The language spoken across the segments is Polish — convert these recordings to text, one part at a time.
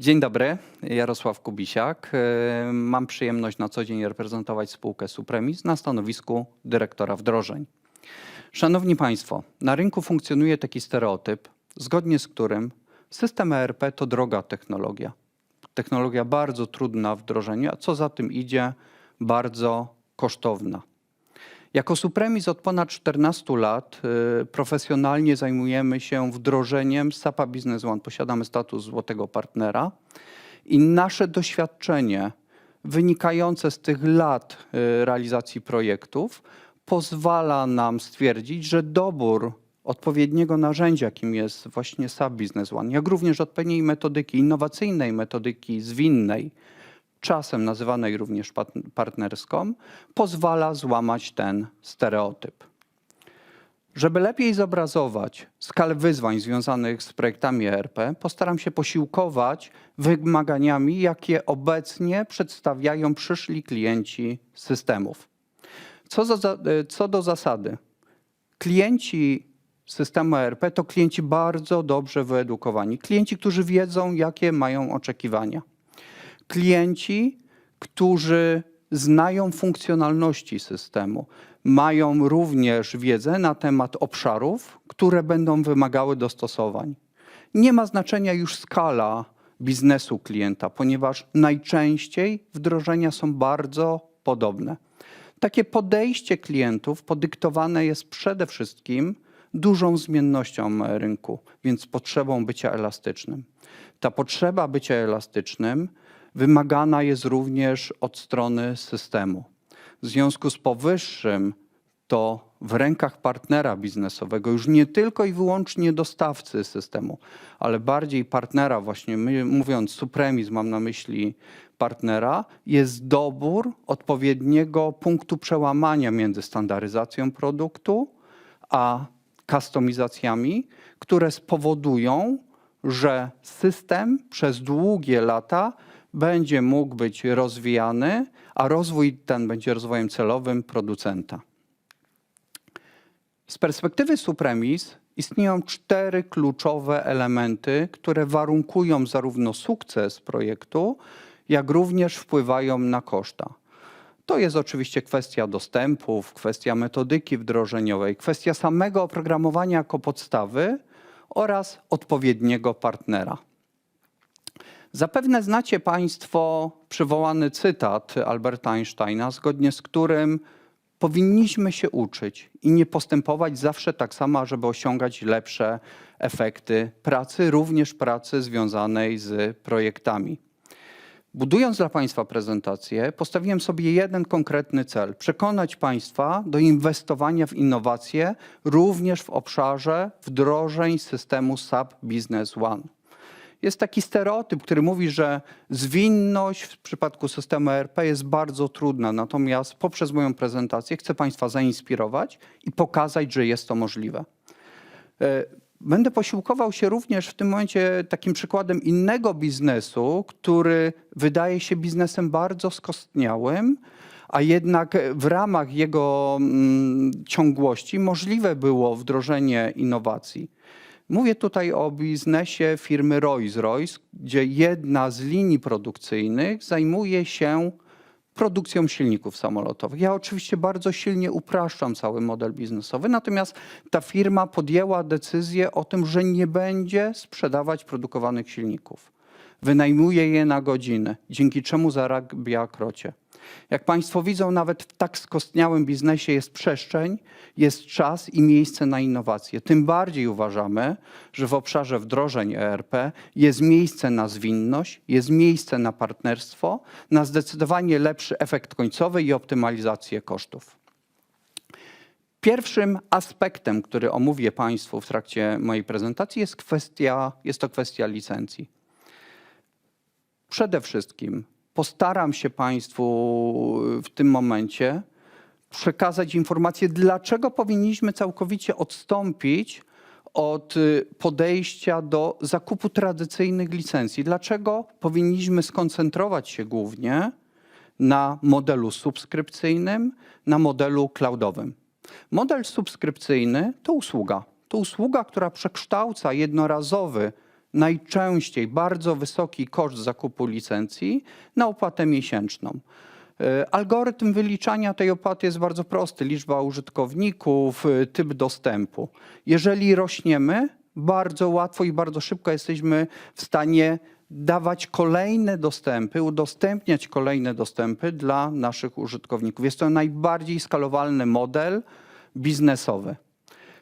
Dzień dobry, Jarosław Kubisiak. E, Mam przyjemność na co dzień reprezentować spółkę Supremis na stanowisku dyrektora wdrożeń. Szanowni Państwo, na rynku funkcjonuje taki stereotyp, zgodnie z którym system ERP to droga technologia. Technologia bardzo trudna w wdrożeniu, a co za tym idzie, bardzo kosztowna. Jako Supremis od ponad 14 lat y, profesjonalnie zajmujemy się wdrożeniem SAP Business One. Posiadamy status złotego partnera i nasze doświadczenie wynikające z tych lat y, realizacji projektów pozwala nam stwierdzić, że dobór odpowiedniego narzędzia, jakim jest właśnie SAP Business One, jak również odpowiedniej metodyki, innowacyjnej metodyki zwinnej, czasem nazywanej również partnerską, pozwala złamać ten stereotyp. Żeby lepiej zobrazować skalę wyzwań związanych z projektami ERP, postaram się posiłkować wymaganiami, jakie obecnie przedstawiają przyszli klienci systemów. Co, za, za- co do zasady, klienci systemu ERP to klienci bardzo dobrze wyedukowani, klienci, którzy wiedzą, jakie mają oczekiwania klienci, którzy znają funkcjonalności systemu, mają również wiedzę na temat obszarów, które będą wymagały dostosowań. Nie ma znaczenia już skala biznesu klienta, ponieważ najczęściej wdrożenia są bardzo podobne. Takie podejście klientów podyktowane jest przede wszystkim dużą zmiennością rynku, więc potrzebą bycia elastycznym. Ta potrzeba bycia elastycznym wymagana jest również od strony systemu. W związku z powyższym to w rękach partnera biznesowego, już nie tylko i wyłącznie dostawcy systemu, ale bardziej partnera, właśnie mówiąc supremis, mam na myśli partnera, jest dobór odpowiedniego punktu przełamania między standaryzacją produktu a kustomizacjami, które spowodują, że system przez długie lata będzie mógł być rozwijany, a rozwój ten będzie rozwojem celowym producenta. Z perspektywy Supremis istnieją cztery kluczowe elementy, które warunkują zarówno sukces projektu, jak również wpływają na koszta. To jest oczywiście kwestia dostępów, kwestia metodyki wdrożeniowej, kwestia samego oprogramowania jako podstawy oraz odpowiedniego partnera. Zapewne znacie Państwo przywołany cytat Alberta Einsteina, zgodnie z którym powinniśmy się uczyć i nie postępować zawsze tak samo, żeby osiągać lepsze efekty pracy, również pracy związanej z projektami. Budując dla Państwa prezentację, postawiłem sobie jeden konkretny cel: przekonać Państwa do inwestowania w innowacje również w obszarze wdrożeń systemu SAP Business One. Jest taki stereotyp, który mówi, że zwinność w przypadku systemu ERP jest bardzo trudna, natomiast poprzez moją prezentację chcę Państwa zainspirować i pokazać, że jest to możliwe. E, Będę posiłkował się również w tym momencie takim przykładem innego biznesu, który wydaje się biznesem bardzo skostniałym, a jednak w ramach jego mm, ciągłości możliwe było wdrożenie innowacji. Mówię tutaj o biznesie firmy Rolls-Royce, gdzie jedna z linii produkcyjnych zajmuje się produkcją silników samolotowych. Ja oczywiście bardzo silnie upraszczam cały model biznesowy, natomiast ta firma podjęła decyzję o tym, że nie będzie sprzedawać produkowanych silników. Wynajmuje je na godzinę, dzięki czemu zarabia krocie. Jak Państwo widzą, nawet w tak skostniałym biznesie jest przestrzeń, jest czas i miejsce na innowacje. Tym bardziej uważamy, że w obszarze wdrożeń ERP jest miejsce na zwinność, jest miejsce na partnerstwo, na zdecydowanie lepszy efekt końcowy i optymalizację kosztów. Pierwszym aspektem, który omówię Państwu w trakcie mojej prezentacji, jest, kwestia, jest to kwestia licencji. Przede wszystkim postaram się Państwu w tym momencie przekazać informację, dlaczego powinniśmy całkowicie odstąpić od y, podejścia do zakupu tradycyjnych licencji. Dlaczego powinniśmy skoncentrować się głównie na modelu subskrypcyjnym, na modelu cloudowym. Model subskrypcyjny to usługa. To usługa, która przekształca jednorazowy najczęściej bardzo wysoki koszt zakupu licencji na opłatę miesięczną. E, Algorytm wyliczania tej opłaty jest bardzo prosty. Liczba użytkowników, e, typ dostępu. Jeżeli rośniemy, bardzo łatwo i bardzo szybko jesteśmy w stanie dawać kolejne dostępy, udostępniać kolejne dostępy dla naszych użytkowników. Jest to najbardziej skalowalny model biznesowy.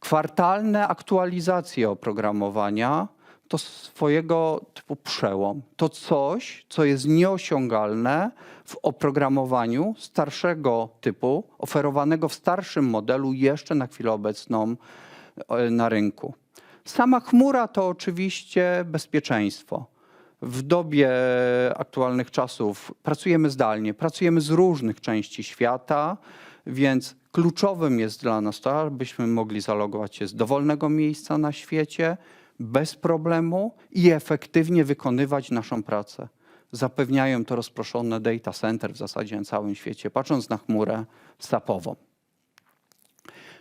Kwartalne aktualizacje oprogramowania to swojego typu przełom. To coś, co jest nieosiągalne w oprogramowaniu starszego typu, oferowanego w starszym modelu jeszcze na chwilę obecną e, na rynku. Sama chmura to oczywiście bezpieczeństwo. W dobie aktualnych czasów pracujemy zdalnie, pracujemy z różnych części świata, więc kluczowym jest dla nas to, abyśmy mogli zalogować się z dowolnego miejsca na świecie bez problemu i efektywnie wykonywać naszą pracę. Zapewniają to rozproszone data center w zasadzie na całym świecie, patrząc na chmurę SAP-ową.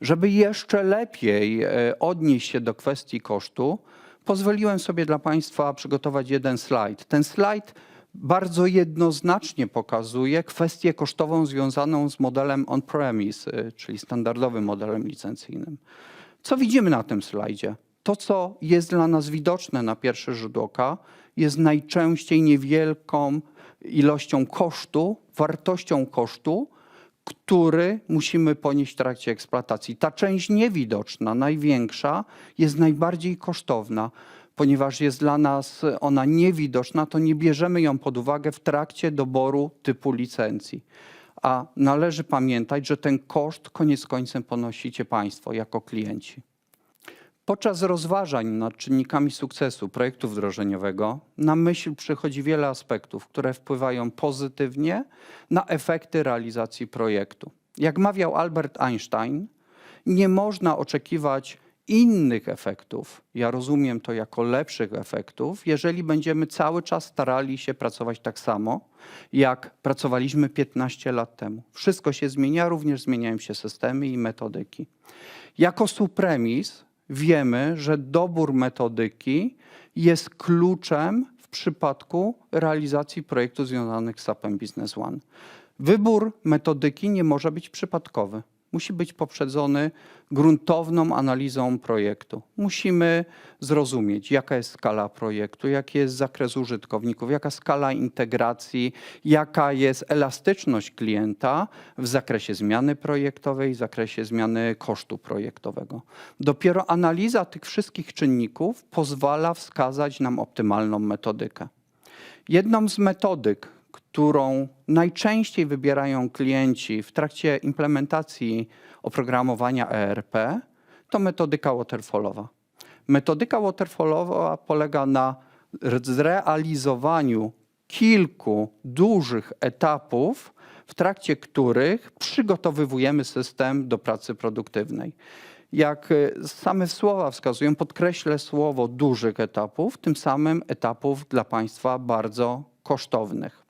Żeby jeszcze lepiej e, odnieść się do kwestii kosztu, pozwoliłem sobie dla Państwa przygotować jeden slajd. Ten slajd bardzo jednoznacznie pokazuje kwestię kosztową związaną z modelem on-premise, e, czyli standardowym modelem licencyjnym. Co widzimy na tym slajdzie? To, co jest dla nas widoczne na pierwszy rzut oka, jest najczęściej niewielką ilością kosztu, wartością kosztu, który musimy ponieść w trakcie eksploatacji. Ta część niewidoczna, największa, jest najbardziej kosztowna. Ponieważ jest dla nas ona niewidoczna, to nie bierzemy ją pod uwagę w trakcie doboru typu licencji. A należy pamiętać, że ten koszt koniec końcem ponosicie Państwo jako klienci. Podczas rozważań nad czynnikami sukcesu projektu wdrożeniowego na myśl przychodzi wiele aspektów, które wpływają pozytywnie na efekty realizacji projektu. Jak mawiał Albert Einstein, nie można oczekiwać innych efektów, ja rozumiem to jako lepszych efektów, jeżeli będziemy cały czas starali się pracować tak samo, jak pracowaliśmy 15 lat temu. Wszystko się zmienia, również zmieniają się systemy i metodyki. Jako supremis wiemy, że dobór metodyki jest kluczem w przypadku realizacji projektów związanych z SAP-em Business One. Wybór metodyki nie może być przypadkowy. Musi być poprzedzony gruntowną analizą projektu. Musimy zrozumieć, jaka jest skala projektu, jaki jest zakres użytkowników, jaka skala integracji, jaka jest elastyczność klienta w zakresie zmiany projektowej, w zakresie zmiany kosztu projektowego. Dopiero analiza tych wszystkich czynników pozwala wskazać nam optymalną metodykę. Jedną z metodyk, którą najczęściej wybierają klienci w trakcie implementacji oprogramowania ERP, to metodyka waterfallowa. Metodyka waterfallowa polega na zrealizowaniu kilku dużych etapów, w trakcie których przygotowywujemy system do pracy produktywnej. Jak e, same słowa wskazują, podkreślę słowo dużych etapów, tym samym etapów dla państwa bardzo kosztownych.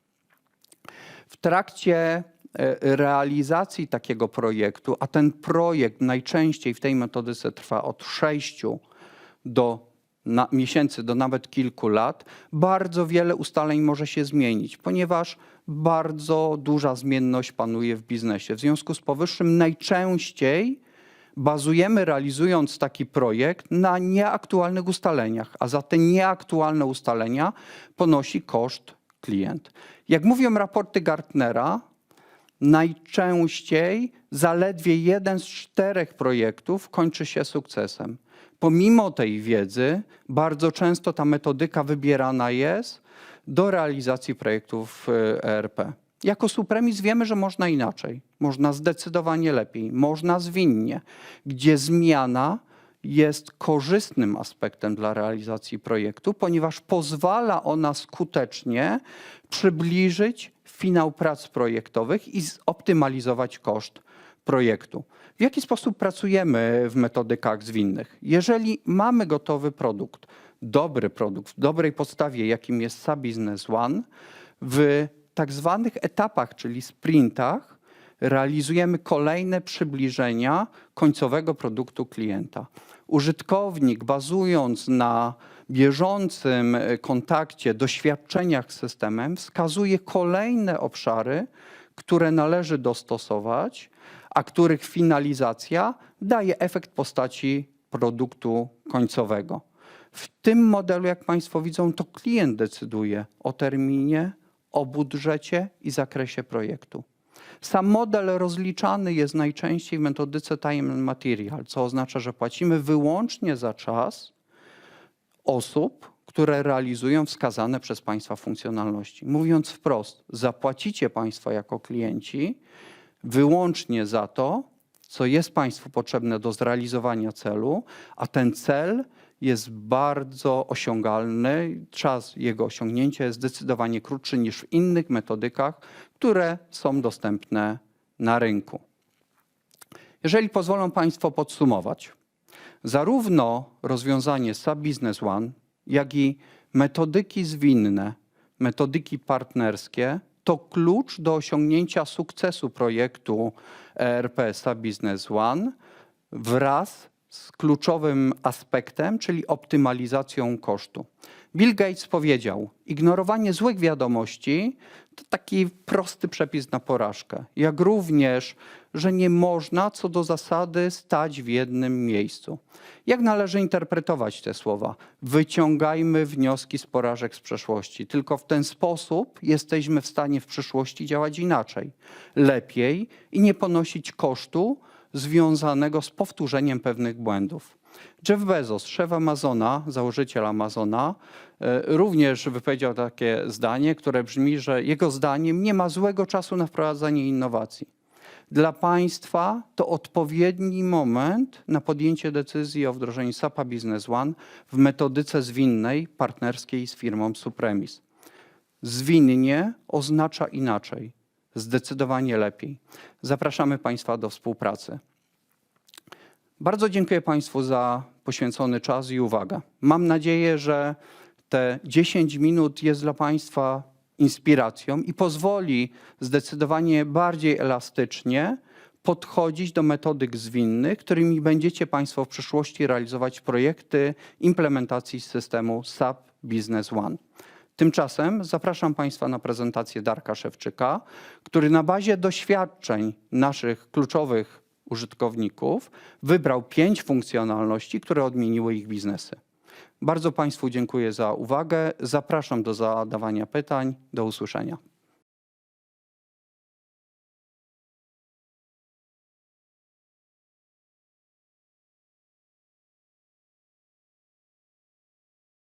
W trakcie e, realizacji takiego projektu, a ten projekt najczęściej w tej metodyce trwa od 6 do na, miesięcy do nawet kilku lat, bardzo wiele ustaleń może się zmienić, ponieważ bardzo duża zmienność panuje w biznesie. W związku z powyższym najczęściej bazujemy realizując taki projekt na nieaktualnych ustaleniach, a za te nieaktualne ustalenia ponosi koszt klient. Jak mówią raporty Gartnera, najczęściej zaledwie jeden z czterech projektów kończy się sukcesem. Pomimo tej wiedzy, bardzo często ta metodyka wybierana jest do realizacji projektów ERP. Jako supremis wiemy, że można inaczej, można zdecydowanie lepiej, można zwinnie, gdzie zmiana jest korzystnym aspektem dla realizacji projektu, ponieważ pozwala ona skutecznie przybliżyć finał prac projektowych i zoptymalizować koszt projektu. W jaki sposób pracujemy w metodykach zwinnych? Jeżeli mamy gotowy produkt, dobry produkt, w dobrej podstawie, jakim jest SAP Business One, w tak zwanych etapach, czyli sprintach, realizujemy kolejne przybliżenia końcowego produktu klienta. Użytkownik, bazując na bieżącym e, kontakcie, doświadczeniach z systemem, wskazuje kolejne obszary, które należy dostosować, a których finalizacja daje efekt postaci produktu końcowego. W tym modelu, jak Państwo widzą, to klient decyduje o terminie, o budżecie i zakresie projektu. Sam model rozliczany jest najczęściej w metodyce time and material, co oznacza, że płacimy wyłącznie za czas osób, które realizują wskazane przez Państwa funkcjonalności. Mówiąc wprost, zapłacicie Państwo jako klienci wyłącznie za to, co jest Państwu potrzebne do zrealizowania celu, a ten cel jest bardzo osiągalny. Czas jego osiągnięcia jest zdecydowanie krótszy niż w innych metodykach, które są dostępne na rynku. Jeżeli pozwolą Państwo podsumować, zarówno rozwiązanie SAP Business One, jak i metodyki zwinne, metodyki partnerskie to klucz do osiągnięcia sukcesu projektu ERP SAP Business One wraz z kluczowym aspektem, czyli optymalizacją kosztu. Bill Gates powiedział: Ignorowanie złych wiadomości to taki prosty przepis na porażkę. Jak również, że nie można co do zasady stać w jednym miejscu. Jak należy interpretować te słowa? Wyciągajmy wnioski z porażek z przeszłości. Tylko w ten sposób jesteśmy w stanie w przyszłości działać inaczej, lepiej i nie ponosić kosztu związanego z powtórzeniem pewnych błędów. Jeff Bezos, szef Amazona, założyciel Amazona, e, również wypowiedział takie zdanie, które brzmi, że jego zdaniem nie ma złego czasu na wprowadzanie innowacji. Dla państwa to odpowiedni moment na podjęcie decyzji o wdrożeniu SAP Business One w metodyce zwinnej, partnerskiej z firmą Supremis. Zwinnie oznacza inaczej, zdecydowanie lepiej. Zapraszamy Państwa do współpracy. Bardzo dziękuję Państwu za poświęcony czas i uwagę. Mam nadzieję, że te 10 minut jest dla Państwa inspiracją i pozwoli zdecydowanie bardziej elastycznie podchodzić do metodyk zwinnych, którymi będziecie Państwo w przyszłości realizować projekty implementacji systemu SAP Business One. Tymczasem zapraszam Państwa na prezentację Darka Szewczyka, który na bazie doświadczeń naszych kluczowych użytkowników wybrał pięć funkcjonalności, które odmieniły ich biznesy. Bardzo Państwu dziękuję za uwagę. Zapraszam do zadawania pytań. Do usłyszenia.